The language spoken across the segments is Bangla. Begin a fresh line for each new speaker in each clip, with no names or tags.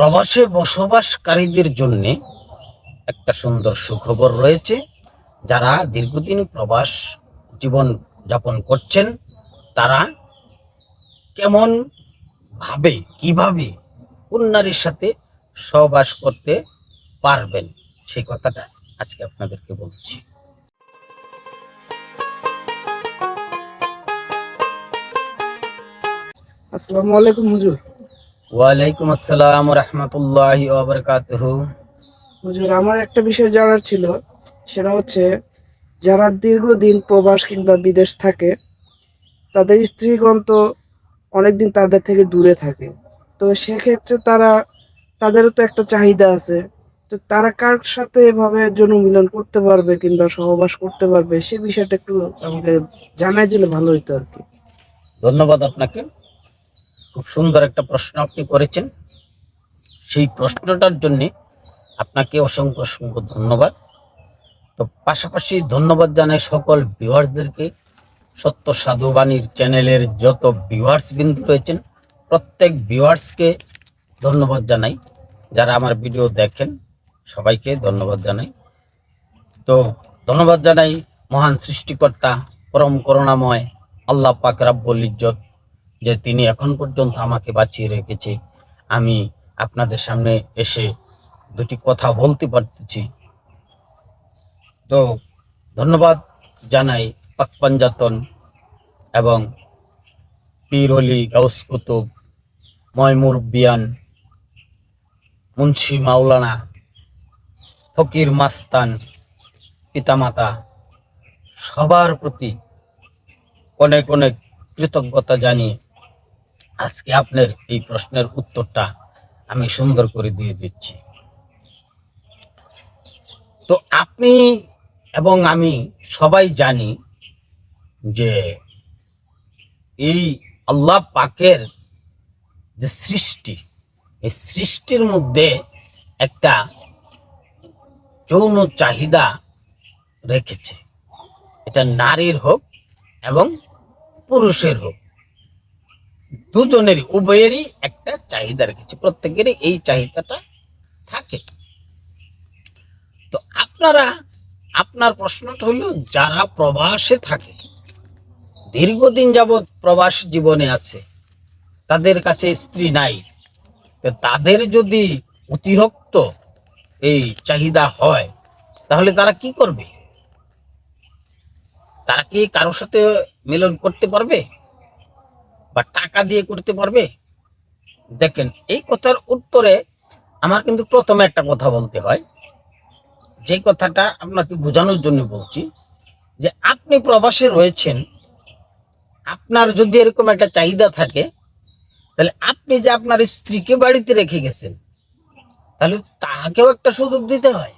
প্রবাসে বসবাসকারীদের জন্য একটা সুন্দর সুখবর রয়েছে। যারা দীর্ঘদিন প্রবাস জীবন যাপন করছেন, তারা কেমন ভাবে, কীভাবে কোন নারীর সাথে সহবাস করতে পারবেন, সেই কথাটা আজকে আপনাদেরকে বলছি।
আসসালামু আলাইকুম হুজুর।
ওয়ালাইকুম আসসালাম রহমতুল্লাহ
হুজুর আমার একটা বিষয় জানার ছিল সেটা হচ্ছে যারা দীর্ঘদিন প্রবাস কিংবা বিদেশ থাকে তাদের স্ত্রীগণ তো অনেকদিন তাদের থেকে দূরে থাকে। তো সেক্ষেত্রে তারা তাদেরও তো একটা চাহিদা আছে। তো তারা কার সাথে এভাবে জনমিলন করতে পারবে কিংবা সহবাস করতে পারবে সে বিষয়টা একটু আমাকে জানাই দিলে ভালো হতো আর কি।
ধন্যবাদ আপনাকে। খুব সুন্দর একটা প্রশ্ন আপনি করেছেন। সেই প্রশ্নটার জন্যে আপনাকে অসংখ্য অসংখ্য ধন্যবাদ। তো পাশাপাশি ধন্যবাদ জানাই সকল ভিউয়ার্সদেরকে। সত্য সাধুবাণীর চ্যানেলের যত ভিউয়ার্স বিন্দু রয়েছেন, প্রত্যেক ভিউয়ার্সকে ধন্যবাদ জানাই। যারা আমার ভিডিও দেখেন, সবাইকে ধন্যবাদ জানাই। তো ধন্যবাদ জানাই মহান সৃষ্টিকর্তা, পরম করুণাময়, আল্লাহ পাক রাব্বুল ইজ্জত যে তিনি এখন পর্যন্ত আমাকে বাঁচিয়ে রেখেছে। আমি আপনাদের সামনে এসে দুটি কথা বলতে পারতেছি। তো ধন্যবাদ জানাই পাক পাঞ্জাতন এবং পীর অলি গাউস কুতুব, ময়মুর বিয়ান, মুন্সি মাওলানা ফকির মাস্তান, পিতামাতা, সবার প্রতি অনেক অনেক কৃতজ্ঞতা জানিয়ে আজকে আপনার এই প্রশ্নের উত্তরটা আমি সুন্দর করে দিয়ে দিচ্ছি। তো আপনি এবং আমি সবাই জানি যে এই আল্লাহ পাকের যে সৃষ্টি, এই সৃষ্টির মধ্যে একটা যৌন চাহিদা রেখেছে। এটা নারীর হোক এবং পুরুষের হোক। দুজনেরই, উভয়েরই একটা চাহিদা রেখেছে প্রত্যেকেরই এই চাহিদাটা থাকে। তো আপনারা, আপনার প্রশ্নটা হলো, যারা প্রবাসে থাকে, দীর্ঘদিন যাবৎ প্রবাস জীবনে আছে, তাদের কাছে স্ত্রী নাই তাদের যদি অতিরিক্ত এই চাহিদা হয়, তাহলে তারা কি করবে? তারা কি কারোর সাথে মিলন করতে পারবে? বা টাকা দিয়ে করতে পারবে? দেখেন, এই কথার উত্তরে আমার কিন্তু প্রথমে একটা কথা বলতে হয়। যে কথাটা আপনাকে বোঝানোর জন্য বলছি, যে আপনি প্রবাসে রয়েছেন, আপনার যদি এরকম একটা চাহিদা থাকে, তাহলে আপনি যে আপনার স্ত্রীকে বাড়িতে রেখে গেছেন, তাহলে তাহাকেও একটা সুযোগ দিতে হয়।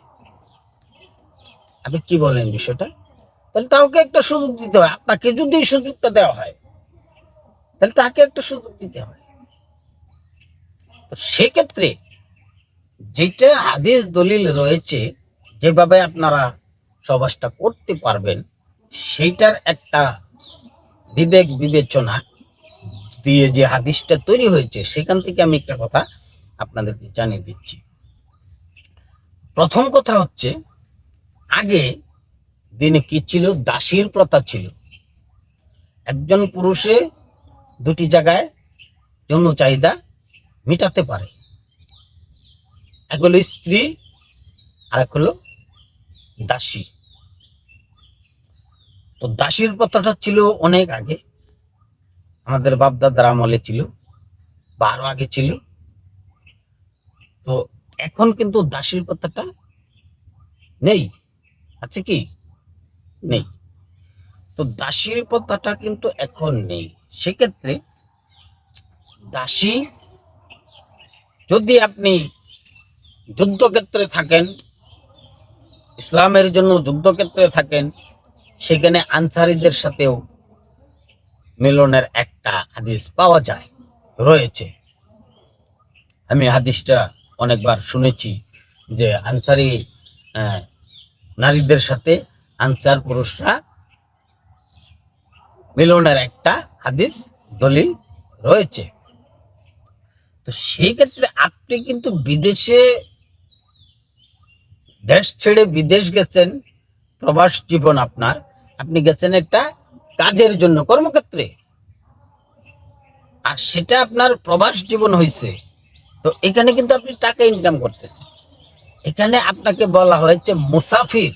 আপনি কি বলেন বিষয়টা? তাহলে তাকে একটা সুযোগ দিতে হয়। আপনাকে যদি এই সুযোগটা দেওয়া হয় তাহলে তাকে একটা সুযোগ দিতে হয় সেক্ষেত্রে যেটা আদেশ দলিল রয়েছে, যেভাবে আপনারা সবাসটা করতে পারবেন, সেইটার একটা বিবেক বিবেচনা দিয়ে যে হাদিসটা তৈরি হয়েছে, সেখান থেকে আমি একটা কথা আপনাদেরকে জানিয়ে দিচ্ছি। প্রথম কথা হচ্ছে, আগে দিনে কি ছিল? দাসীর প্রথা ছিল। একজন পুরুষে দুটি জায়গায় যৌন চাহিদা মেটাতে পারে। এক হলো স্ত্রী আর এক হলো দাসী। তো দাসীর প্রথাটা ছিল অনেক আগে। আমাদের বাপদাদার আমলে ছিল বা আরও আগে ছিল। তো এখন কিন্তু দাসীর প্রথাটা নেই। আছে কি? নেই। তো দাসীর প্রথাটা কিন্তু এখন নেই। সেক্ষেত্রে দাসী, যদি আপনি যুদ্ধক্ষেত্রে থাকেন, ইসলামের জন্য যুদ্ধক্ষেত্রে থাকেন, সেখানে আনসারিদের সাথেও মিলনের একটা হাদিস পাওয়া যায়, রয়েছে। আমি হাদিসটা অনেকবার শুনেছি যে আনসারি নারীদের সাথে আনসার পুরুষরা মিলনের একটা হাদিস দলিল রয়েছে। তো সেই ক্ষেত্রে আপনি কিন্তু বিদেশে দেশ ছেড়ে বিদেশ গেছেন, প্রবাস জীবন আপনার, আপনি গেছেন একটা কাজের জন্য, কর্মক্ষেত্রে। আর সেটা আপনার প্রবাস জীবন হয়েছে তো এখানে কিন্তু আপনি টাকা ইনকাম করতেছেন। এখানে আপনাকে বলা হয়েছে মুসাফির।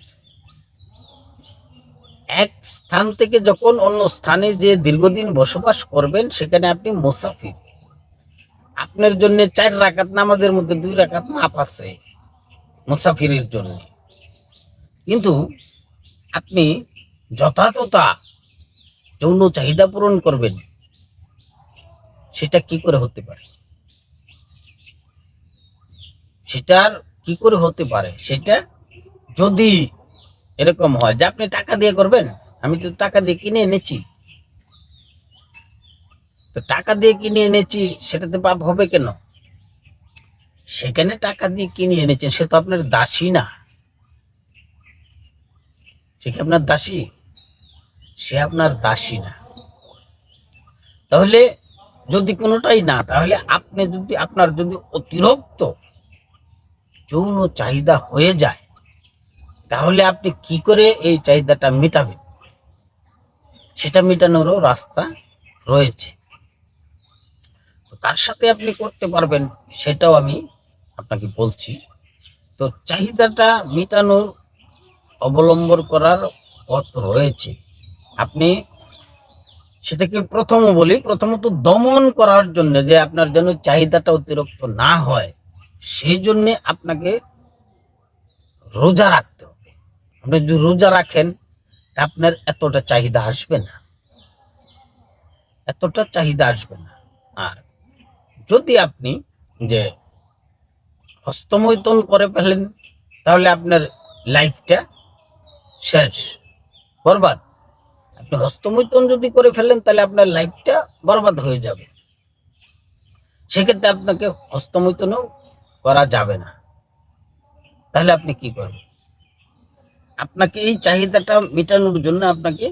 এক স্থান থেকে যখন অন্য স্থানে যে দীর্ঘদিন বসবাস করবেন, সেখানে আপনি মুসাফির। আপনার জন্য চার রাকাত নামাজের মধ্যে দুই রাকাত মাপ আছে মুসাফিরের জন্য। কিন্তু আপনি যথাযথা যৌন চাহিদা পূরণ করবেন, সেটা কি করে হতে পারে? সেটার কি করে হতে পারে? সেটা যদি এরকম হয় যে আপনি টাকা দিয়ে করবেন, আমি তো টাকা দিয়ে কিনে এনেছি। তো টাকা দিয়ে কিনে এনেছি সেটাতে পাপ হবে কেন? সেখানে টাকা দিয়ে কিনে এনেছেন, সে তো আপনার দাসী না। সে কি আপনার দাসী? সে আপনার দাসী না। তাহলে যদি কোনোটাই না, তাহলে আপনি যদি, আপনার যদি অতিরিক্ত যৌন চাহিদা হয়ে যায় তাহলে আপনি কি করে এই চাহিদাটা মেটাবেন? সেটা মেটানোরও রাস্তা রয়েছে। কার সাথে আপনি করতে পারবেন সেটাও আমি আপনাকে বলছি। তো চাহিদাটা মেটানোর অবলম্বন করার পথ রয়েছে। আপনি সেটাকে প্রথম বলি, প্রথমত দমন করার জন্য যে আপনার যেন চাহিদাটা অতিরিক্ত না হয় সেই জন্যে আপনাকে রোজা রাখতে হবে। আপনি যদি রোজা রাখেন, আপনার এতটা চাহিদা আসবে না। এতটা চাহিদা আসবে না। আর যদি আপনি যে হস্তমৈতন করে ফেলেন, তাহলে আপনার লাইফটা শেষ, বরবাদ। আপনি হস্তমৈতন যদি করে ফেলেন, তাহলে আপনার লাইফটা বরবাদ হয়ে যাবে। সেক্ষেত্রে আপনাকে হস্তমৈথনও করা যাবে না। তাহলে আপনি কি করবেন? আপনাকে এই চাহিদাটা মেটানোর জন্য আপনাকে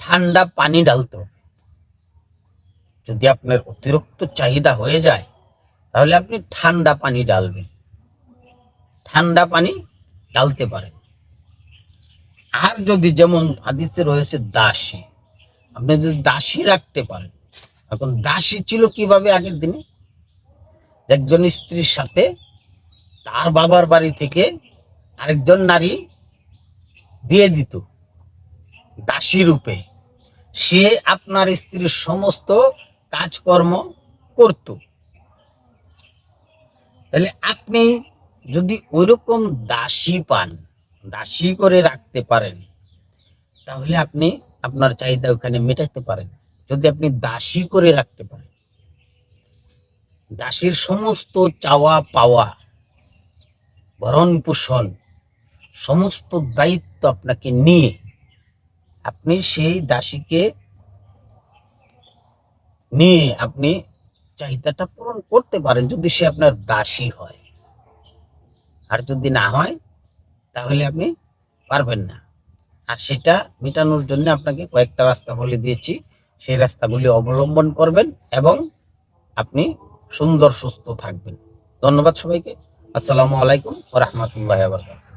ঠান্ডা পানি হবে। যদি আপনার অতিরিক্ত চাহিদা হয়ে যায়, তাহলে আপনি ঠান্ডা পানি ডালবেন ঠান্ডা পানি ডালতে পারেন। আর যদি যেমন হাদিসে রয়েছে দাসী, আপনি যদি দাসী রাখতে পারেন, এখন দাসী ছিল কীভাবে আগের দিনে? একজন স্ত্রীর সাথে তার বাবার বাড়ি থেকে আরেকজন নারী দিয়ে দিত। দাসী রূপে সে আপনার স্ত্রীর সমস্ত কাজকর্ম করত। তাহলে আপনি যদি ওইরকম দাসী পান, দাসী করে রাখতে পারেন, তাহলে আপনি আপনার চাহিদা ওখানে মেটাতে পারেন। যদি আপনি দাসী করে রাখতে পারেন। দাসীর সমস্ত চাওয়া পাওয়া ভরণ পোষণ সমস্ত দায়িত্ব আপনাকে নিয়ে আপনি সেই দাসীকে নিয়ে আপনি চাহিদাটা পূরণ করতে পারেন যদি সে আপনার দাসী হয়। আর যদি না হয়, তাহলে আপনি পারবেন না। আর সেটা মেটানোর জন্য আপনাকে কয়েকটা রাস্তা বলে দিয়েছি। সেই রাস্তাগুলি অবলম্বন করবেন এবং আপনি সুন্দর, সুস্থ থাকবেন। ধন্যবাদ সবাইকে। আসসালামু আলাইকুম ও রহমতুল্লাহ আবরকাত